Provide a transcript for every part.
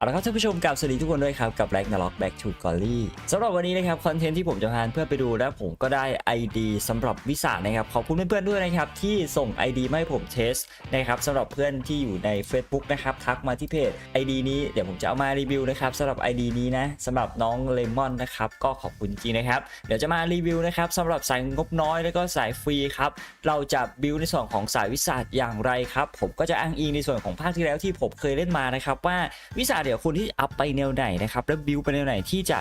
เอาละครับท่านผู้ชมกับสวัสดีทุกคนด้วยครับกับ Black n a r o c k Back to g o l l y สำหรับวันนี้นะครับคอนเทนต์ที่ผมจะพาเพื่อนไปดูและผมก็ได้ ID สำหรับวิสานะครับขอบคุณเพื่อนๆด้วยนะครับที่ส่ง ID มาให้ผมเทสนะครับสำหรับเพื่อนที่อยู่ใน Facebook นะครับทักมาที่เพจ ID นี้เดี๋ยวผมจะเอามารีวิวนะครับสำหรับ ID นี้นะสำหรับน้องเลมอนนะครับก็ขอบคุณจริงนะครับเดี๋ยวจะมารีวิวนะครับสำหรับสายงบน้อยแล้วก็สายฟรีครับเราจะบิวในส่วนของสายวิสาอย่างไรครับผมก็จะอ้างอิงในส่วนของภาคที่แล้วที่ผมเคยเล่นมานะครับว่าวิสาดี๋ยวคุณที่อัพไปแนวไหนนะครับแล้วบิวไปแนวไหนที่จะ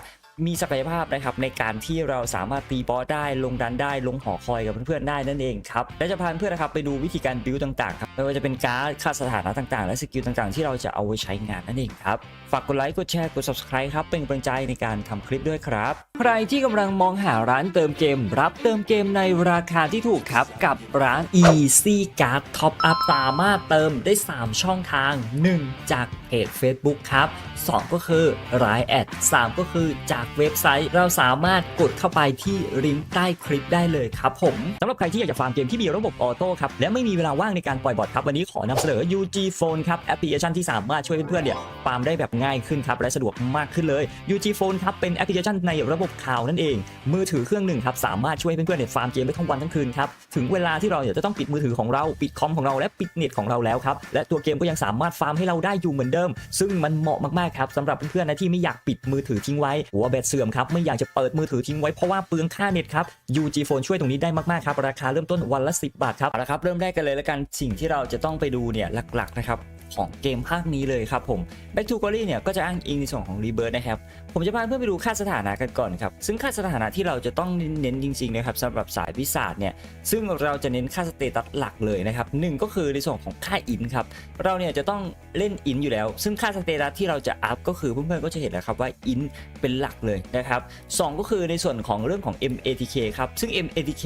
มีศักยภาพนะครับในการที่เราสามารถตีบอสได้ลงดันได้ลงหอคอยกับเพื่อนๆได้นั่นเองครับและจะพาเพื่อนนะครับไปดูวิธีการบิวต่างๆครับไม่ว่าจะเป็นการ์ดค่าสถานะต่างๆ และสกิลต่างๆ ที่เราจะเอาไว้ใช้งานนั่นเองครับฝากกดไลค์กดแชร์กด subscribe ครับเป็นกำลังใจในการทำคลิปด้วยครับ ใครที่กำลังมองหาร้านเติมเกม รับเติมเกมในราคาที่ถูกครับกับร้าน Easy Card Top Up สามารถเติมได้ 3 ช่องทาง 1 จาก เพจ Facebook ครับ 2 ก็คือรายแอด 3 ก็คือจากเว็บไซต์เราสามารถกดเข้าไปที่ลิงก์ใต้คลิปได้เลยครับผมสำหรับใครที่อยากจะฟาร์มเกมที่มีระบบออโต้ครับและไม่มีเวลาว่างในการปล่อยบอทครับ วันนี้ขอนำเสนอ UG Phone ครับแอปพลิเคชันที่สามารถช่วยเพื่อนๆเนี่ยฟาร์มได้แบบง่ายขึ้นครับและสะดวกมากขึ้นเลย UG Phone ครับเป็นแอปพลิเคชันในระบบข่าวนั่นเอง มือถือเครื่องหนึ่งครับสามารถช่วยเพื่อนๆเนี่ยฟาร์มเกมได้ทั้งวันทั้งคืนครับถึงเวลาที่เราเนี่ยจะต้องปิดมือถือของเราปิดคอมของเราและปิดเน็ตของเราแล้วครับและตัวเกมก็ยังสามารถฟาร์มให้เราได้อยู่เหมือนเดิมซึ่งมันเหมาะมากๆครับสำหรับเพื่อนๆนะที่ไม่อยากปิดมือถือทิ้งไว้ หัวแบตเสื่อมครับไม่อยากจะเปิดมือถือทิ้งไว้เพราะว่าเปลืองค่าเน็ตครับ UG Phone ช่วยตรงนี้ได้มากๆครับราคาเริ่มต้นวันละ 10 บาทครับเอาละครับเริ่มแรกกันเลยแล้วกันสิ่งที่เราจะต้องไปดูเนี่ยหลักๆนะครับของเกมภาคนี้เลยครับผม Back to Glory เนี่ยก็จะอ้างอิงในส่วนของ Rebirth นะครับ ผมจะพาเพื่อนไปดูค่าสถานะกันก่อนครับ ซึ่งค่าสถานะที่เราจะต้องเน้นจริงๆนะครับสำหรับสายวิสาดเนี่ย ซึ่งเราจะเน้นค่าสเตตัสหลักเลยนะครับหนึ่งก็คือในส่วนของค่าอินครับ เราเนี่ยจะต้องเล่นอินอยู่แล้ว ซึ่งค่าสเตตัสที่เราจะอัพก็คือเพื่อนๆก็จะเห็นแล้วครับว่าอินเป็นหลักเลยนะครับสองก็คือในส่วนของเรื่องของ MATK ครับซึ่ง MATK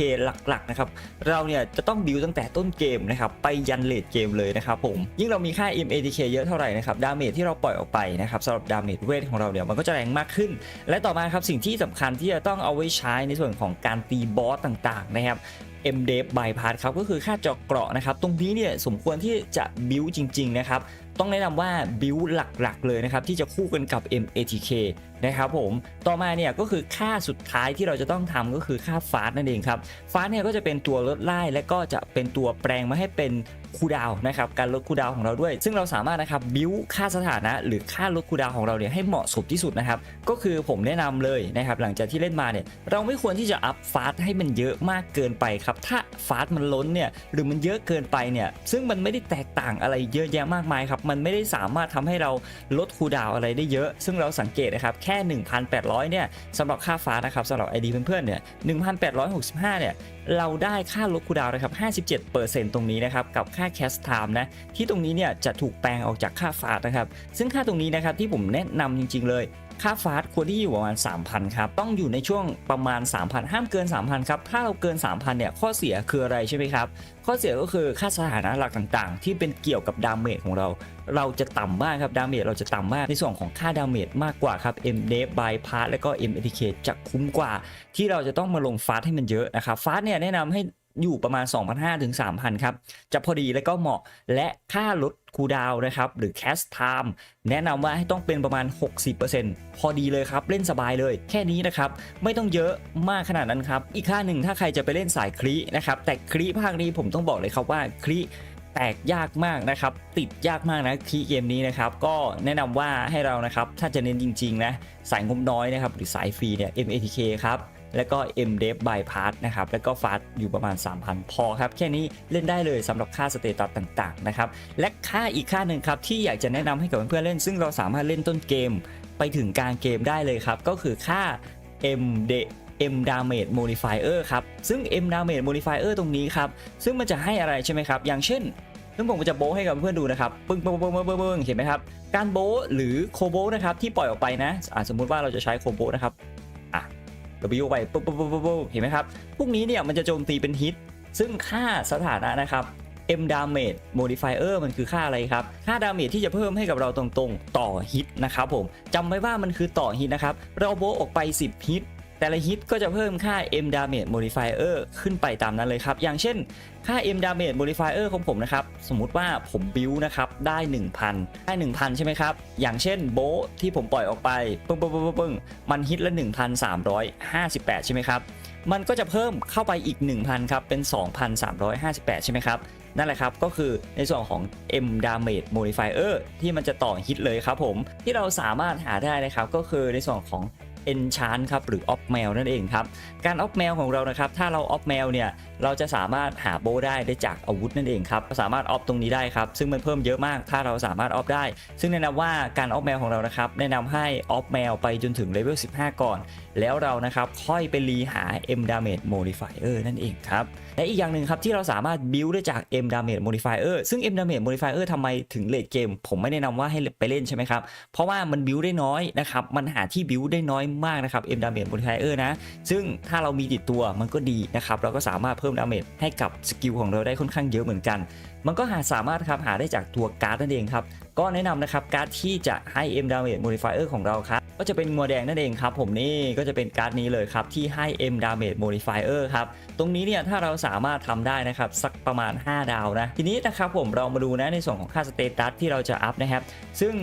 หลักๆนะครับเราเนี่ยจะต้องบิวตั้งแต่ต้นเกมนะครับไปยันเลดเกมเลยนะครับผมยิ่งเรามีค่า MATK เยอะเท่าไหร่นะครับดาเมจที่เราปล่อยออกไปนะครับสำหรับดาเมจเวทของเราเนี่ยมันก็จะแรงมากขึ้น และต่อมาครับสิ่งที่สำคัญที่จะต้องเอาไว้ใช้ในส่วนของการตีบอสต่างๆนะครับ M d e v bypass ครับก็คือค่าเจาะเกราะนะครับ ตรงนี้เนี่ยสมควรที่จะบิวจริง ๆ นะครับ ต้องแนะนำว่าบิวหลักๆเลยนะครับที่จะคู่กันกับ MATK นะครับผมต่อมาเนี่ยก็คือค่าสุดท้ายที่เราจะต้องทำก็คือค่าฟาสนั่นเองครับฟาสเนี่ยก็จะเป็นตัวลดไล่และก็จะเป็นตัวแปลงมาให้เป็นคูดาวนะครับการลดคูดาวของเราด้วย ซึ่งเราสามารถนะครับบิวค่าสถานะ หรือค่าลดคูดาวของเราเนี่ยให้เหมาะสมที่สุดนะครับก็คือผมแนะนำเลยนะครับหลังจากที่เล่นมาเนี่ยเราไม่ควรที่จะอัพฟาสให้มันเยอะมากเกินไปครับถ้าฟาสมันล้นเนี่ยหรือมันเยอะเกินไปเนี่ยซึ่งมันไม่ได้แตกต่างอะไรเยอะแยะมากมายครับมันไม่ได้สามารถทำให้เราลดคูดาวอะไรได้เยอะ ซึ่งเราสังเกตนะครับแค่1,800 เนี่ยสำหรับค่าฟ้านะครับสำหรับ ID เพื่อนๆ เนี่ย 1,865 เนี่ย เราได้ค่าลดคูดาวนะครับ 57%ตรงนี้นะครับ กับค่าแคสไทม์นะ ที่ตรงนี้เนี่ยจะถูกแปลงออกจากค่าฟ้านะครับ ซึ่งค่าตรงนี้นะครับที่ผมแนะนำจริงๆเลย ค่าฟาสควรที่อยู่ประมาณ 3,000 ครับ ต้องอยู่ในช่วงประมาณ 3,000 ห้ามเกิน 3,000 ครับ ถ้าเราเกิน 3,000 เนี่ย ข้อเสียคืออะไรใช่ไหมครับ ข้อเสียก็คือค่าสถานะหลักต่างๆ ที่เป็นเกี่ยวกับดาเมจของเรา เราจะต่ำมากครับ ดาเมจเราจะต่ำมาก ในส่วนของค่าดาเมจมากกว่าครับ M d e v bypass และก็ M ATK จะคุ้มกว่า ที่เราจะต้องมาลงฟาสให้มันเยอะนะครับ ฟาสเนี่ยแนะนำให้ อยู่ประมาณ 2,500ถึง3,000 ครับ จะพอดีและก็เหมาะและค่าลดคูดาวนะครับ หรือ cast time แนะนำว่าให้ต้องเป็นประมาณ 60%พอดีเลยครับ เล่นสบายเลย แค่นี้นะครับ ไม่ต้องเยอะมากขนาดนั้นครับ อีกค่าหนึ่งถ้าใครจะไปเล่นสายคลีนะครับ แต่คลีภาคนี้ผมต้องบอกเลยครับว่าคลีแตกยากมากนะครับ ติดยากมากนะคีเกมนี้นะครับ ก็แนะนำว่าให้เรานะครับ ถ้าจะเน้นจริง ๆ นะ สายงบน้อยนะครับ หรือสายฟรีเนี่ย MATK ครับ แล้วก็ M d e v bypass นะครับ แล้วก็ฟาสอยู่ประมาณ 3,000 พอครับ แค่นี้เล่นได้เลยสำหรับค่าสเตตัสต่างๆนะครับ และค่าอีกค่าหนึ่งครับ ที่อยากจะแนะนำให้กับเพื่อนๆเล่น ซึ่งเราสามารถเล่นต้นเกมไปถึงกลางเกมได้เลยครับ ก็คือค่า M d M damage modifier ครับ ซึ่ง M damage modifier ตรงนี้ครับ ซึ่งมันจะให้อะไรใช่ไหมครับ อย่างเช่นซึ่งผมจะโบให้กับเพื่อนดูนะครับ ปึ้งปึ้งปึ้งปึ้งปึ้งปึ้งเห็นไหมครับ การโบหรือโคโบนะครับที่ปล่อยออกไปนะอ่าสมมุติว่าเราจะใช้โคโบนะครับ W ไปปุ๊บปุ๊บปุ๊บปุ๊บเห็นไหมครับ พวกนี้เนี่ยมันจะโจมตีเป็นฮิต ซึ่งค่าสถานะนะครับ M damage modifier มันคือค่าอะไรครับ ค่าดาเมจที่จะเพิ่มให้กับเราตรงๆ ต่อฮิตนะครับผมจำไว้ว่ามันคือต่อฮิตนะครับ เราโบออกไป 10 ฮิต แต่ละฮิตก็จะเพิ่มค่า M damage modifier ขึ้นไปตามนั้นเลยครับ อย่างเช่นค่า M damage modifier ของผมนะครับ สมมุติว่าผมบิวนะครับ ได้ 1,000 ได้ 1,000 ใช่ไหมครับ อย่างเช่นโบที่ผมปล่อยออกไปปึ้งปึ้งปึ้งปึ้งปึ้งมันฮิตละ 1,358 ใช่ไหมครับ มันก็จะเพิ่มเข้าไปอีก 1,000 ครับ เป็น 2,358 ใช่ไหมครับนั่นแหละครับ ก็คือในส่วนของ M damage modifier ที่มันจะต่อฮิตเลยครับผม ที่เราสามารถหาได้นะครับ ก็คือในส่วนของ enchant ครับหรือ off mail นั่นเองครับ การ off mail ของเรานะครับ ถ้าเรา off mail เนี่ย เราจะสามารถหาโบได้ได้จากอาวุธนั่นเองครับ สามารถ off ตรงนี้ได้ครับ ซึ่งมันเพิ่มเยอะมาก ถ้าเราสามารถ off ได้ ซึ่งแนะนำว่าการ off mail ของเรานะครับ แนะนำให้ off mail ไปจนถึงเลเวล 15 ก่อน แล้วเรานะครับค่อยไปรีหา M damage modifier นั่นเองครับและอีกอย่างหนึ่งครับที่เราสามารถ build ได้จาก M damage modifier ซึ่ง M damage modifier ทำไมถึงเลทเกม ผมไม่แนะนำว่าให้ไปเล่นใช่ไหมครับ เพราะว่ามัน build ได้น้อยนะครับมันหาที่ build ได้น้อยมากนะครับ M damage modifier นะ ซึ่งถ้าเรามีติดตัวมันก็ดีนะครับเราก็สามารถเพิ่มดาเมจให้กับสกิลของเราได้ค่อนข้างเยอะเหมือนกัน มันก็หาสามารถครับหาได้จากตัวการ์ดนั่นเองครับก็แนะนำนะครับการ์ดที่จะให้ M damage modifier ของเราครับ ก็จะเป็นงัวแดงนั่นเองครับ ผมนี่ก็จะเป็นการ์ดนี้เลยครับ ที่ให้ M damage modifier ครับ ตรงนี้เนี่ยถ้าเราสามารถทำได้นะครับ สักประมาณ 5 ดาวนะ ทีนี้นะครับผมเรามาดูนะในส่วนของค่าสเตตัสที่เราจะอัพนะครับ ซึ่ง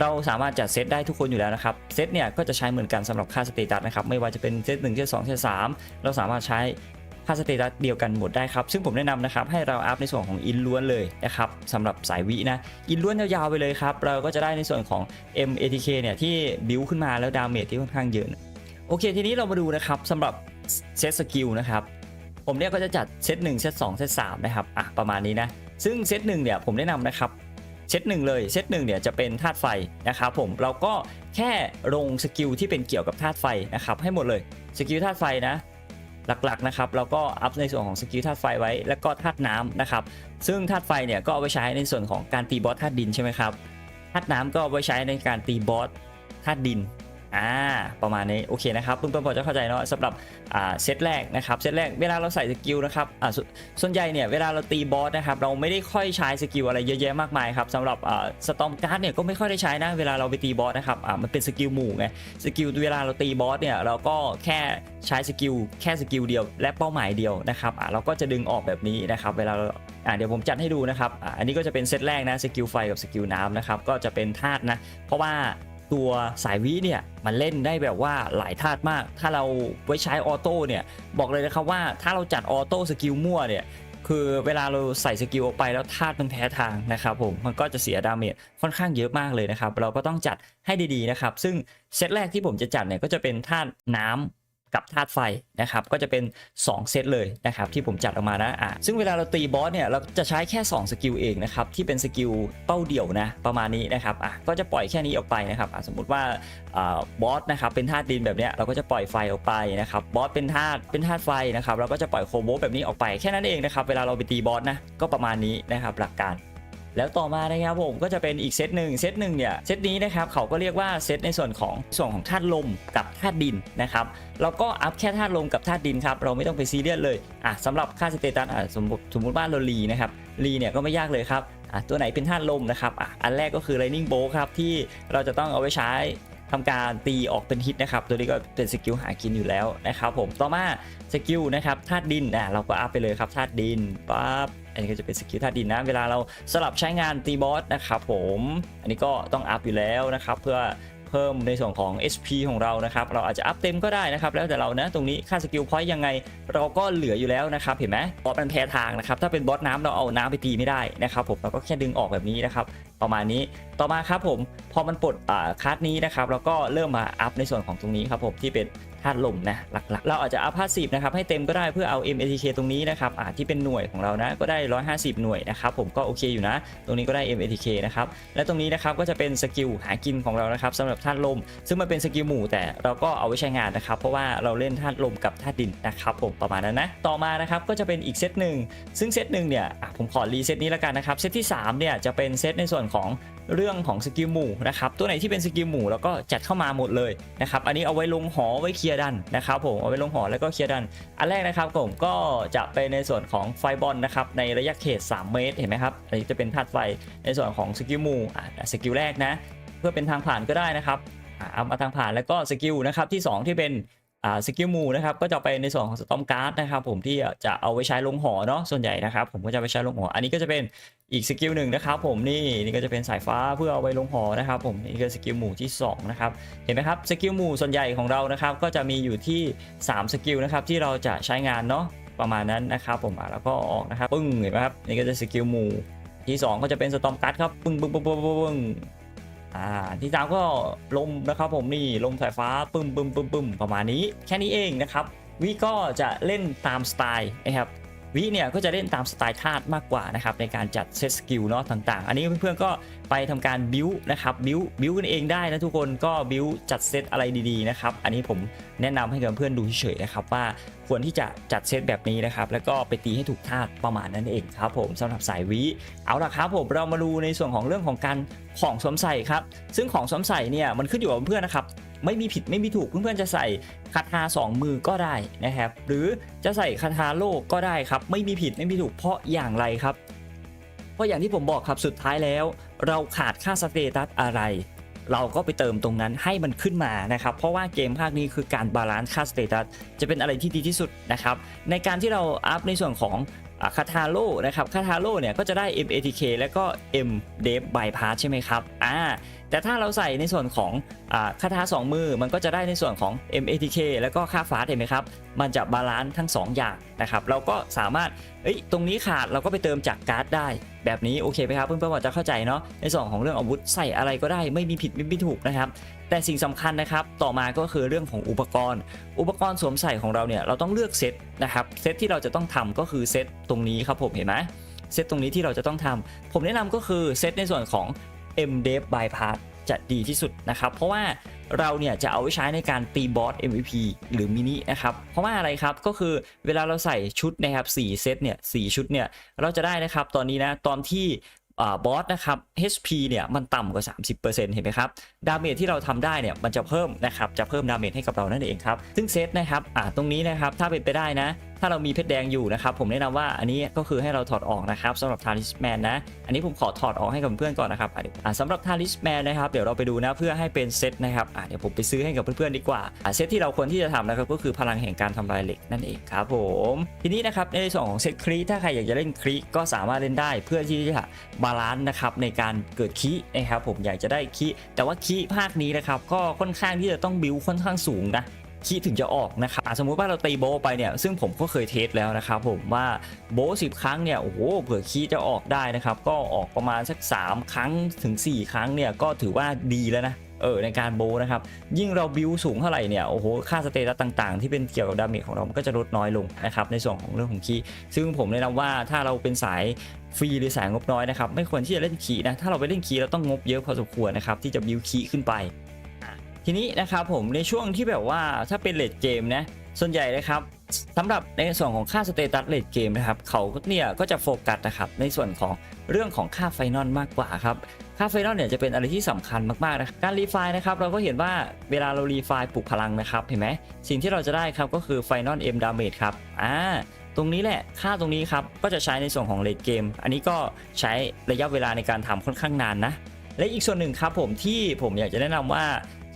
เราสามารถจัดเซตได้ทุกคนอยู่แล้วนะครับเซตเนี่ยก็จะใช้เหมือนกันสำหรับค่าสเตตัสนะครับไม่ว่าจะเป็นเซต1เซต2เซต3เราสามารถใช้ ค่าสเตตัสเดียวกันหมดได้ครับ ซึ่งผมแนะนำนะครับให้เราอัพในส่วนของอินล้วนเลยนะครับสำหรับสายวินะอินล้วนยาวๆไปเลยครับ เราก็จะได้ในส่วนของ MATK เนี่ยที่บิวขึ้นมาแล้วดาเมจที่ค่อนข้างเยอะนโอเค ทีนี้เรามาดูนะครับสำหรับเซตสกิลนะครับผมเนี่ยก็จะจัดเซต1เซต2เซต3นะครับอะประมาณนี้นะซึ่งเซตหนึ่งเนี่ยผมแนะนำนะครับเซตหนึ่งเลยเซตหนึ่งเนี่ยจะเป็นธาตุไฟนะครับผมเราก็แค่ลงสกิลที่เป็นเกี่ยวกับธาตุไฟนะครับให้หมดเลยสกิลธาตุไฟนะ หลักๆนะครับเราก็อัพในส่วนของสกิลธาตุไฟไว้ แล้วก็ธาตุน้ำนะครับ ซึ่งธาตุไฟเนี่ยก็เอาไปใช้ในส่วนของการตีบอสธาตุดินใช่ไหมครับธาตุน้ำก็เอาไปใช้ในการตีบอสธาตุดิน อ่าประมาณนี้โอเคนะครับเพื่อนๆพอจะเข้าใจเนาะสำหรับอ่าเซตแรกนะครับเซตแรกเวลาเราใส่สกิลนะครับอ่าสส่วนใหญ่เนี่ยเวลาเราตีบอสนะครับเราไม่ได้ค่อยใช้สกิลอะไรเยอะแยะมากมายครับสำหรับอ่าสตอมการ์ดเนี่ยก็ไม่ค่อยได้ใช้นะเวลาเราไปตีบอสนะครับอ่ามันเป็นสกิลหมู่ไงสกิลเวลาเราตีบอสเนี่ยเราก็แค่ใช้สกิลแค่สกิลเดียว และเป้าหมายเดียวนะครับอ่าเราก็จะดึงออกแบบนี้นะครับเวลาเราอ่าเดี๋ยวผมจัดให้ดูนะครับอ่าอันนี้ก็จะเป็นเซตแรกนะสกิลไฟกับสกิลน้ำนะครับก็จะเป็นธาตุนะเพราะว่า ตัวสายวิเนี่ยมันเล่นได้แบบว่าหลายธาตุมาก ถ้าเราไว้ใช้ออโต้เนี่ยบอกเลยนะครับว่าถ้าเราจัดออโต้สกิลมั่วเนี่ยคือเวลาเราใส่สกิลออกไปแล้วธาตุมันแพ้ทางนะครับผมมันก็จะเสียดาเมจค่อนข้างเยอะมากเลยนะครับ เราก็ต้องจัดให้ดีๆนะครับ ซึ่งเซตแรกที่ผมจะจัดเนี่ยก็จะเป็นธาตุน้ำ กับธาตุไฟนะครับก็จะเป็น 2 เซตเลยนะครับที่ผมจัดออกมานะอะซึ่งเวลาเราตีบอสเนี่ยเราจะใช้แค่ 2 สกิลเองนะครับที่เป็นสกิลเป้าเดี่ยวนะประมาณนี้นะครับอะก็จะปล่อยแค่นี้ออกไปนะครับอะสมมุติว่าอ่าบอสนะครับเป็นธาตุดินแบบเนี้ยเราก็จะปล่อยไฟออกไปนะครับบอสเป็นธาตุเป็นธาตุไฟนะครับเราก็จะปล่อยโคโบแบบนี้ออกไปแค่นั้นเองนะครับเวลาเราไปตีบอสนะก็ประมาณนี้นะครับหลักการ แล้วต่อมานะครับผมก็จะเป็นอีกเซตหนึ่งเซตหนึ่งเนี่ยเซตนี้นะครับเขาก็เรียกว่าเซตในส่วนของส่วนของธาตุลมกับธาตุดินนะครับเราก็อัพแค่ธาตุลมกับธาตุดินครับเราไม่ต้องไปซีเรียสเลยอะสำหรับค่าสเตตัสอะสมมติสมมติว่าเรารีนะครับรีเนี่ยก็ไม่ยากเลยครับอะตัวไหนเป็นธาตุลมนะครับอะอันแรกก็คือ Lightning Bolt ครับที่เราจะต้องเอาไว้ใช้ทำการตีออกเป็นฮิตนะครับ ตัวนี้ก็เป็นสกิลหากินอยู่แล้วนะครับผมต่อมาสกิลนะครับธาตุดินอะเราก็อัพไปเลยครับธาตุดินปั๊บ อันนี้ก็จะเป็นสกิลธาตุดินนะ เวลาเราสลับใช้งานตีบอสนะครับผม อันนี้ก็ต้องอัพอยู่แล้วนะครับเพื่อเพิ่มในส่วนของ HP ของเรานะครับ เราอาจจะอัพเต็มก็ได้นะครับ แล้วแต่เรานะตรงนี้ค่าสกิลพอยต์ยังไง เราก็เหลืออยู่แล้วนะครับเห็นไหมบอสมันแพ้ทางนะครับถ้าเป็นบอสน้ำเราเอาน้ำไปตีไม่ได้นะครับผมเราก็แค่ดึงออกแบบนี้นะครับประมาณนี้ต่อมาครับผมพอมันปลดคัสนี้นะครับเราก็เริ่มมาอัพในส่วนของตรงนี้ครับผมที่เป็น ธาตุลมนะหลักๆ เราอาจจะอัพพาสซีฟนะครับให้เต็มก็ได้เพื่อเอา MATK ตรงนี้นะครับอ่าที่เป็นหน่วยของเรานะก็ได้ 150 หน่วยนะครับผมก็โอเคอยู่นะ ตรงนี้ก็ได้ MATK นะครับและตรงนี้นะครับก็จะเป็นสกิลหากินของเรานะครับสำหรับธาตุลม ซึ่งมันเป็นสกิลหมู่แต่เราก็เอาไว้ใช้งานนะครับ เพราะว่าเราเล่นธาตุลมกับธาตุดินนะครับผมประมาณนั้นนะต่อมานะครับก็จะเป็นอีกเซตหนึ่งซึ่งเซตหนึ่งเนี่ยอะผมขอรีเซตนี้แล้วกันนะครับเซตที่สามเนี่ยจะเป็นเซตในส่วนของ เรื่องของสกิลหมู่นะครับตัวไหนที่เป็นสกิลหมู่แล้วก็จัดเข้ามาหมดเลยนะครับอันนี้เอาไว้ลงหอไว้เคลียร์ดันนะครับผมเอาไว้ลงหอแล้วก็เคลียร์ดัน อันแรกนะครับผมก็จะเป็นในส่วนของไฟบอลนะครับในระยะเขต 3 เมตรเห็นไหมครับอันนี้จะเป็นธาตุไฟในส่วนของสกิลหมู่สกิลแรกนะ เพื่อเป็นทางผ่านก็ได้นะครับเอามาทางผ่านแล้วก็สกิลนะครับที่ 2 ที่เป็น อ่าสกิลมูนะครับก็จะไปในส่วนของสตอมการ์ดนะครับผมที่จะเอาไว้ใช้ลงหอเนาะส่วนใหญ่นะครับผมก็จะไปใช้ลงหอ อันนี้ก็จะเป็นอีกสกิลหนึ่งนะครับผมนี่นี่ก็จะเป็นสายฟ้าเพื่อเอาไว้ลงหอนะครับผมนี่ก็สกิลหมู่ที่สองนะครับเห็นไหมครับสกิลหมู่ส่วนใหญ่ของเรานะครับก็จะมีอยู่ที่ 3 สกิลนะครับที่เราจะใช้งานเนาะประมาณนั้นนะครับผมแล้วก็ออกนะครับปึ้งเห็นไหมครับนี่ก็จะสกิลหมู่ที่สองก็จะเป็นสตอมการ์ดครับปึ้งปึ้งปึ้งปึ้ง อ่าที่สามก็ลมนะครับผมนี่ลมสายฟ้าปึ้มปึ้มปึ้มปึ้มประมาณนี้แค่นี้เองนะครับวิก็จะเล่นตามสไตล์นะครับวิเนี่ยก็จะเล่นตามสไตล์ธาตุมากกว่านะครับในการจัดเซตสกิลเนาะต่างๆ อันนี้เพื่อนๆก็ไปทำการบิวนะครับบิวบิวกันเองได้นะทุกคนก็บิวจัดเซตอะไรดีๆนะครับอันนี้ผมแนะนำให้กับเพื่อนดูเฉยๆนะครับว่าควรที่จะจัดเซตแบบนี้นะครับแล้วก็ไปตีให้ถูกธาตุประมาณนั้นเองครับผมสำหรับสายวิเอาละครับผมเรามาดูในส่วนของเรื่องของการของสวมใส่ครับซึ่งของสวมใส่เนี่ยมันขึ้นอยู่กับเพื่อนนะครับไม่มีผิดไม่มีถูกเพื่อนๆจะใส่คาถาสองมือก็ได้นะครับ หรือจะใส่คาถาโลกก็ได้ครับ ไม่มีผิดไม่มีถูกเพราะอย่างไรครับ เพราะอย่างที่ผมบอกครับสุดท้ายแล้ว เราขาดค่าสเตตัสอะไร เราก็ไปเติมตรงนั้นให้มันขึ้นมานะครับ เพราะว่าเกมภาคนี้คือการบาลานซ์ค่าสเตตัสจะเป็นอะไรที่ดีที่สุดนะครับ ในการที่เราอัพในส่วนของคาทาโลนะครับคาทาโลเนี่ยก็จะได้ MATK แล้วก็ M d e v bypass ใช่ไหมครับอ่า แต่ถ้าเราใส่ในส่วนของคาถาสองมือมันก็จะได้ในส่วนของ MATK แล้วก็ค่าฟาสเห็นไหมครับ มันจะบาลานซ์ทั้ง 2 อย่างนะครับ เราก็สามารถเอ้ยตรงนี้ขาดเราก็ไปเติมจากการ์ดได้ แบบนี้โอเคไหมครับเพื่อนๆพอจะเข้าใจเนาะในส่วนของเรื่องอาวุธใส่อะไรก็ได้ไม่มีผิดไม่มีถูกนะครับ แต่สิ่งสำคัญนะครับต่อมาก็คือเรื่องของอุปกรณ์ อุปกรณ์สวมใส่ของเราเนี่ยเราต้องเลือกเซตนะครับเซตที่เราจะต้องทำก็คือเซตตรงนี้ครับผมเห็นไหมเซตตรงนี้ที่เราจะต้องทำผมแนะนำก็คือเซตในส่วนของ M d e v bypass จะดีที่สุดนะครับ เพราะว่าเราเนี่ยจะเอาไว้ใช้ในการตีบอส MVP หรือมินินะครับ เพราะว่าอะไรครับก็คือเวลาเราใส่ชุดนะครับ4เซตเนี่ย4ชุดเนี่ยเราจะได้นะครับตอนนี้นะตอนที่บอสนะครับ HP เนี่ยมันต่ำกว่า 30%เห็นไหมครับ ดาเมจที่เราทำได้เนี่ยมันจะเพิ่มนะครับ จะเพิ่มดาเมจให้กับเรานั่นเองครับ ซึ่งเซตนะครับอ่าตรงนี้นะครับถ้าเป็นไปได้นะ ถ้าเรามีเพชรแดงอยู่นะครับผมแนะนำว่าอันนี้ก็คือให้เราถอดออกนะครับสำหรับทาริสแมนนะอันนี้ผมขอถอดออกให้กับเพื่อนก่อนนะครับอ่าสำหรับทาริสแมนนะครับเดี๋ยวเราไปดูนะเพื่อให้เป็นเซตนะครับอ่าเดี๋ยวผมไปซื้อให้กับเพื่อนๆดีกว่าอ่าเซตที่เราควรที่จะทำนะครับก็คือพลังแห่งการทำลายเหล็กนั่นเองครับผมทีนี้นะครับในส่วนของเซตครีถ้าใครอยากจะเล่นครีก็สามารถเล่นได้เพื่อที่จะบาลานซ์นะครับในการเกิดคีนะครับผมอยากจะได้คีแต่ว่าคีภาคนี้นะครับก็ค่อนข้างที่จะต้องบิวค่อนข้างสูงนะ คีถึงจะออกนะครับสมมุติว่าเราตีโบไปเนี่ยซึ่งผมก็เคยเทสแล้วนะครับผมว่าโบสิบครั้งเนี่ยโอ้โหเผื่อคีจะออกได้นะครับก็ออกประมาณสัก 3 ครั้งถึง 4 ครั้งเนี่ยก็ถือว่าดีแล้วนะเออในการโบนะครับ ยิ่งเราบิวสูงเท่าไหร่เนี่ย โอ้โห ค่าสเตตัสต่างๆ ที่เป็นเกี่ยวกับดาเมจของเรา มันก็จะลดน้อยลงนะครับ ในส่วนของเรื่องของคีซึ่งผมแนะนำว่าถ้าเราเป็นสายฟรีหรือสายงบน้อยนะครับ ไม่ควรที่จะเล่นคีนะ ถ้าเราไปเล่นคีเราต้องงบเยอะพอสมควรนะครับ ที่จะบิวคีขึ้นไป ทีนี้นะครับผมในช่วงที่แบบว่าถ้าเป็นเลดเกมนะส่วนใหญ่นะครับสำหรับในส่วนของค่าสเตตัสเลดเกมนะครับเขาเนี่ยก็จะโฟกัสนะครับในส่วนของเรื่องของค่าไฟนอลมากกว่าครับค่าไฟนอลเนี่ยจะเป็นอะไรที่สำคัญมากๆนะการรีไฟนะครับเราก็เห็นว่าเวลาเรารีไฟปลุกพลังนะครับเห็นไหมสิ่งที่เราจะได้ครับก็คือไฟนอลเอ็มดาเมจครับอ่าตรงนี้แหละค่าตรงนี้ครับก็จะใช้ในส่วนของเลดเกม อันนี้ก็ใช้ระยะเวลาในการทำค่อนข้างนานนะและอีกส่วนหนึ่งครับผมที่ผมอยากจะแนะนำว่า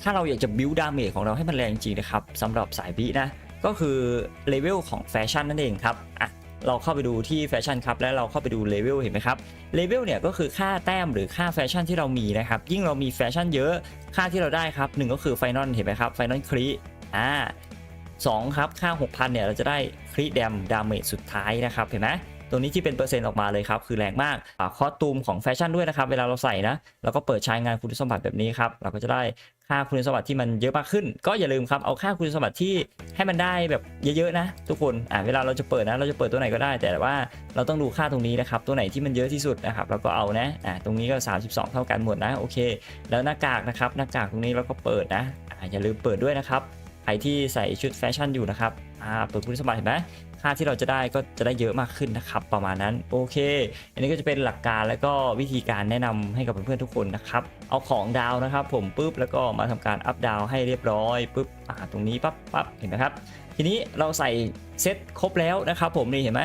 ถ้าเราอยากจะบิวดาเมจของเราให้มันแรงจริงนะครับสำหรับสายบินะ ก็คือเลเวลของแฟชั่นนั่นเองครับอะเราเข้าไปดูที่แฟชั่นครับแล้วเราเข้าไปดูเลเวลเห็นไหมครับเลเวลเนี่ยก็คือค่าแต้มหรือค่าแฟชั่นที่เรามีนะครับยิ่งเรามีแฟชั่นเยอะค่าที่เราได้ครับหนึ่งก็คือไฟนอลเห็นไหมครับไฟนอลครีอ่าสองครับค่า 6,000เนี่ยเราจะได้ครีแดมดาเมจสุดท้ายนะครับเห็นไหมตรงนี้ที่เป็นเปอร์เซ็นต์ออกมาเลยครับ คือแรงมากคอสตูมของแฟชั่นด้วยนะครับ เวลาเราใส่นะเราก็เปิดใช้งานคุณสมบัติแบบนี้ครับ เราก็จะได้ ค่าคุณสมบัติที่มันเยอะมากขึ้น ก็อย่าลืมครับเอาค่าคุณสมบัติที่ให้มันได้แบบเยอะๆนะ ทุกคนอ่าเวลาเราจะเปิดนะ เราจะเปิดตัวไหนก็ได้ แต่ว่าเราต้องดูค่าตรงนี้นะครับ ตัวไหนที่มันเยอะที่สุดนะครับเราก็เอานะอ่าตรงนี้ก็ 32 เท่ากันหมดนะโอเค แล้วหน้ากากนะครับหน้ากากตรงนี้เราก็เปิดนะอ่าอย่าลืมเปิดด้วยนะครับใครที่ใส่ชุดแฟชั่นอยู่นะครับอ่าเปิดคุณสมบัติเห็นไหม ค่าที่เราจะได้ก็จะได้เยอะมากขึ้นนะครับ ประมาณนั้นโอเค อันนี้ก็จะเป็นหลักการและก็วิธีการแนะนำให้กับเพื่อนๆทุกคนนะครับ เอาของดาวนะครับ ผมปุ๊บแล้วก็มาทำการอัพดาวให้เรียบร้อยปุ๊บอ่าตรงนี้ปั๊บปั๊บเห็นไหมครับ ทีนี้เราใส่เซตครบแล้วนะครับผมนี่เห็นไหม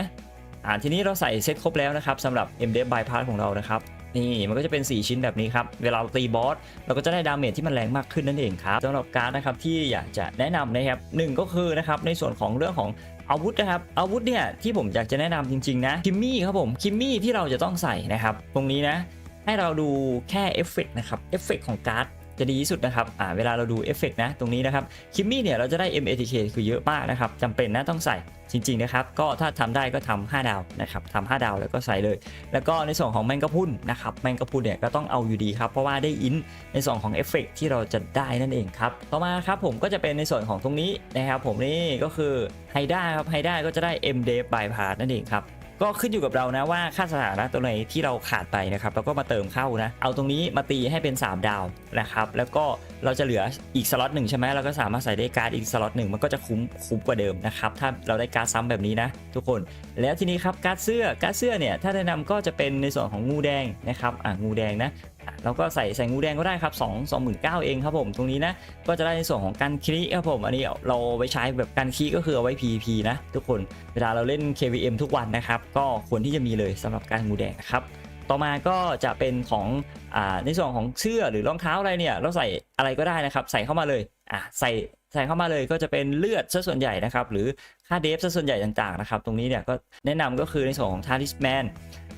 อ่าทีนี้เราใส่เซตครบแล้วนะครับสำหรับ MDF bypass ของเรานะครับนี่มันก็จะเป็น 4 ชิ้นแบบนี้ครับ เวลาเราตีบอสเราก็จะได้ดาเมจที่มันแรงมากขึ้นนั่นเองครับสำหรับการนะครับที่อยากจะแนะนำนะครับหนึ่งก็คือนะครับในส่วนของเรื่องของ อาวุธนะครับอาวุธเนี่ยที่ผมอยากจะแนะนำจริง ๆ นะคิมมี่ครับผมคิมมี่ที่เราจะต้องใส่นะครับ ตรงนี้นะ ให้เราดูแค่เอฟเฟกต์นะครับเอฟเฟกต์ของการ์ด จะดีที่สุดนะครับอ่าเวลาเราดูเอฟเฟกต์นะตรงนี้นะครับคิมมี่เนี่ยเราจะได้ MATK คือเยอะมากนะครับจำเป็นนะต้องใส่จริงๆนะครับก็ถ้าทำได้ก็ทำ5ดาวนะครับทำ5ดาวแล้วก็ใส่เลย แล้วก็ในส่วนของแมงกะพุนนะครับแมงกะพุนเนี่ยก็ต้องเอาอยู่ดีครับเพราะว่าได้อินในส่วนของเอฟเฟกต์ที่เราจะได้นั่นเองครับต่อมาครับผมก็จะเป็นในส่วนของตรงนี้นะครับผมนี่ก็คือไฮด้าครับไฮด้าก็จะได้ M d e v by p a s นั่นเองครับ ก็ขึ้นอยู่กับเรานะว่าค่าสถานะตัวไหนที่เราขาดไปนะครับเราก็มาเติมเข้านะ เอาตรงนี้มาตีให้เป็น 3 ดาวนะครับ แล้วก็เราจะเหลืออีกสล็อตหนึ่งใช่ไหมเราก็สามารถใส่ได้การ์ดอีกสล็อตหนึ่งมันก็จะคุ้มคุ้มกว่าเดิมนะครับ ถ้าเราได้การ์ดซ้ำแบบนี้นะ ทุกคน แล้วทีนี้ครับการ์ดเสื้อการ์ดเสื้อเนี่ยถ้าแนะนำก็จะเป็นในส่วนของงูแดงนะครับอะงูแดงนะ อะเราก็ใส่ใส่งูแดงก็ได้ครับ2 2 9 0 0เองครับผมตรงนี้นะก็จะได้ในส่วนของการคลิครับผมอันนี้เราไว้ใช้แบบการคลิก็คือเอาไว้ PVP นะทุกคนเวลาเราเล่น KVM ทุกวันนะครับก็ควรที่จะมีเลยสำหรับการงูแดงนะครับต่อมาก็จะเป็นของอในส่วนของเสื้อหรือรองเท้าอะไรเนี่ยเราใส่อะไรก็ได้นะครับ ใส่เข้ามาเลยอะใส่ใส่เข้ามาเลยก็จะเป็นเลือดซะส่วนใหญ่นะครับหรือค่าเดฟซะส่วนใหญ่ต่างๆนะครับตรงนี้เนี่ยก็แนะนำก็คือในส่วนของทาริสแมน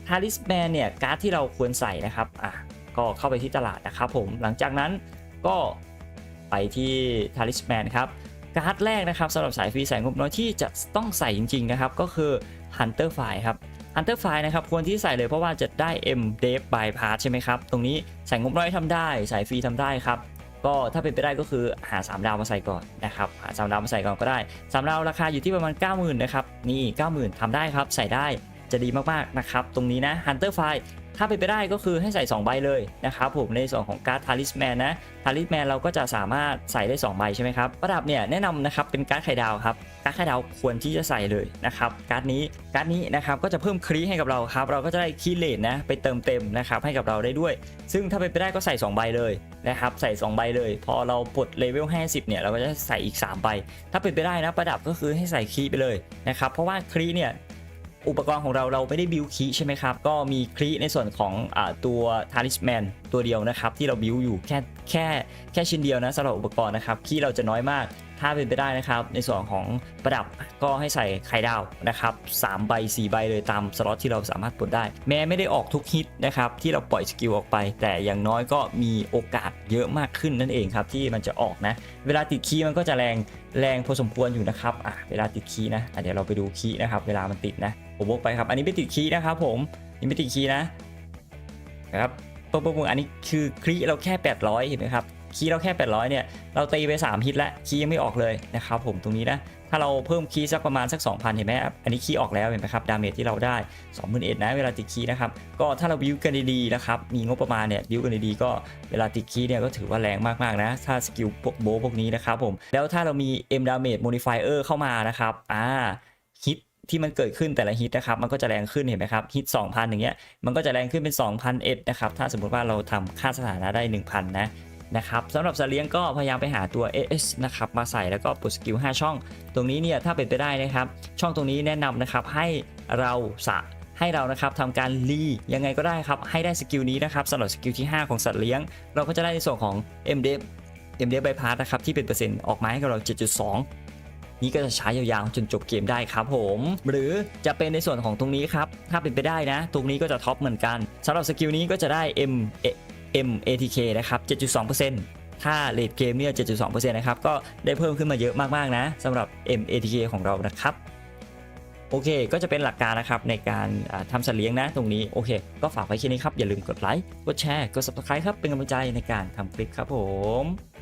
ทาริสแมนเนี่ยการ์ดที่เราควรใส่นะครับอะ ก็เข้าไปที่ตลาดนะครับผมหลังจากนั้นก็ไปที่ทาริสแมนครับการ์ดแรกนะครับสำหรับสายฟรีสายงบน้อยที่จะต้องใส่จริงๆนะครับก็คือ Hunter f i ครับอันเตอร์ไฟนะครับควรที่ใส่เลยเพราะว่าจะได้ M d e v by p a s ใช่ไหมครับ ตรงนี้ใส่งบน้อยทำได้ใส่ฟรีทำได้ครับ ก็ถ้าเป็นไปได้ก็คือหา 3 ดาวมาใส่ก่อนนะครับหา 3 ดาวมาใส่ก่อนก็ได้ 3 ดาวราคาอยู่ที่ประมาณ 90,000 นะครับ นี่ 90,000ทำได้ครับใส่ได้ จะดีมากๆนะครับตรงนี้นะ Hunter f i ถ้าเป็นไปได้ก็คือให้ใส่ 2 ใบเลยนะครับผมในส่วนของการ์ดทาริสแมนนะทาริสแมนเราก็จะสามารถใส่ได้ 2 ใบใช่ไหมครับประดับเนี่ยแนะนำนะครับเป็นการ์ดไข่ดาวครับการ์ดไข่ดาวควรที่จะใส่เลยนะครับการ์ดนี้การ์ดนี้นะครับก็จะเพิ่มครีให้กับเราครับเราก็จะได้คีเลนนะไปเติมเต็มนะครับให้กับเราได้ด้วย ซึ่งถ้าเป็นไปได้ก็ใส่ 2 ใบเลยนะครับใส่ 2 ใบเลย พอเราปลดเลเวล50เนี่ยเราก็จะใส่อีก 3 ใบ ถ้าเป็นไปได้นะประดับก็คือให้ใส่คีไปเลยนะครับเพราะว่าครีเนี่ย อุปกรณ์ของเราเราไม่ได้บิวคีใช่ไหมครับ ก็มีคีในส่วนของอตัวทาริสแมนตัวเดียวนะครับ ที่เราบิวอยู่แค่แค่แค่ชิ้นเดียวนะสำหรับอุปกรณ์นะครับคีเราจะน้อยมากถ้าเป็นไปได้นะครับ ในส่วนของประดับก็ให้ใส่ไข่ดาวนะครับ3ใบ 4 ใบเลยตามสล็อตที่เราสามารถปลดได้ แม้ไม่ได้ออกทุกฮิตนะครับที่เราปล่อยสกิลออกไป แต่อย่างน้อยก็มีโอกาสเยอะมากขึ้นนั่นเองครับที่มันจะออกนะ เวลาติดคีย์มันก็จะแรงแรงพอสมควรอยู่นะครับอะเวลาติดคีย์นะะเดี๋ยวเราไปดูคีย์นะครับเวลามันติดนะ ผมบกไปครับ อันนี้ไม่ติดคีย์นะครับผมนี่ไม่ติดคีย์นะนะครับปุ๊บปุ๊บปุ๊บอันนี้คือคีย์เราแค่ 800เห็นไหมครับคีย์เราแค่ 800เนี่ยเราตีไป 3 ฮิตแล้วคีย์ยังไม่ออกเลยนะครับผมตรงนี้นะถ้าเราเพิ่มคีย์สักประมาณสัก 2,000 เห็นไหมครับอันนี้คีย์ออกแล้วเห็นไหมครับดาเมจที่เราได้21,000นะเวลาติดคีย์นะครับก็ถ้าเราบิวกันดีๆนะครับมีงบประมาณเนี่ยบิวกันดีๆก็เวลาติดคีย์เนี่ยก็ถือว่าแรงมากๆนะถ้าสกิลพวกโบพวกนี้นะครับผมแล้วถ้าเรามี M damage modifier เข้ามานะครับอ่าฮิต ที่มันเกิดขึ้นแต่ละฮิตนะครับ มันก็จะแรงขึ้นเห็นไหมครับฮิต2,000อย่างเงี้ยมันก็จะแรงขึ้นเป็น 2,000เอ็ดนะครับถ้าสมมุติว่าเราทำค่าสถานะได้ 1,000 นะนะครับสำหรับสัตว์เลี้ยงก็พยายามไปหาตัว AS นะครับมาใส่แล้วก็ปลดสกิล 5 ช่อง ตรงนี้เนี่ยถ้าเป็นไปได้นะครับ ช่องตรงนี้แนะนำนะครับให้เราสะให้เรานะครับทำการรียังไงก็ได้ครับ ให้ได้สกิลนี้นะครับสำหรับสกิลที่ 5 ของสัตว์เลี้ยง เราก็จะได้ในส่วนของ m d e v m d e v bypass นะครับที่เป็นเปอร์เซ็นต์ออกมาให้กับเรา 7.2 นี่ก็จะใช้ยาวๆจนจบเกมได้ครับผม หรือจะเป็นในส่วนของตรงนี้ครับ ถ้าเป็นไปได้นะ ตรงนี้ก็จะท็อปเหมือนกันสำหรับสกิลนี้ก็จะได้ M M ATK นะครับ 7.2%ถ้าเลดเกมเนี่ย 7.2%นะครับ ก็ได้เพิ่มขึ้นมาเยอะมากๆนะสำหรับ M ATK ของเรานะครับโอเค ก็จะเป็นหลักการนะครับในการอ่าทำสัตว์เลี้ยงนะตรงนี้ โอเค ก็ฝากไว้แค่นี้ครับ อย่าลืมกดไลค์ กดแชร์ กด subscribe ครับ เป็นกำลังใจในการทำคลิปครับผม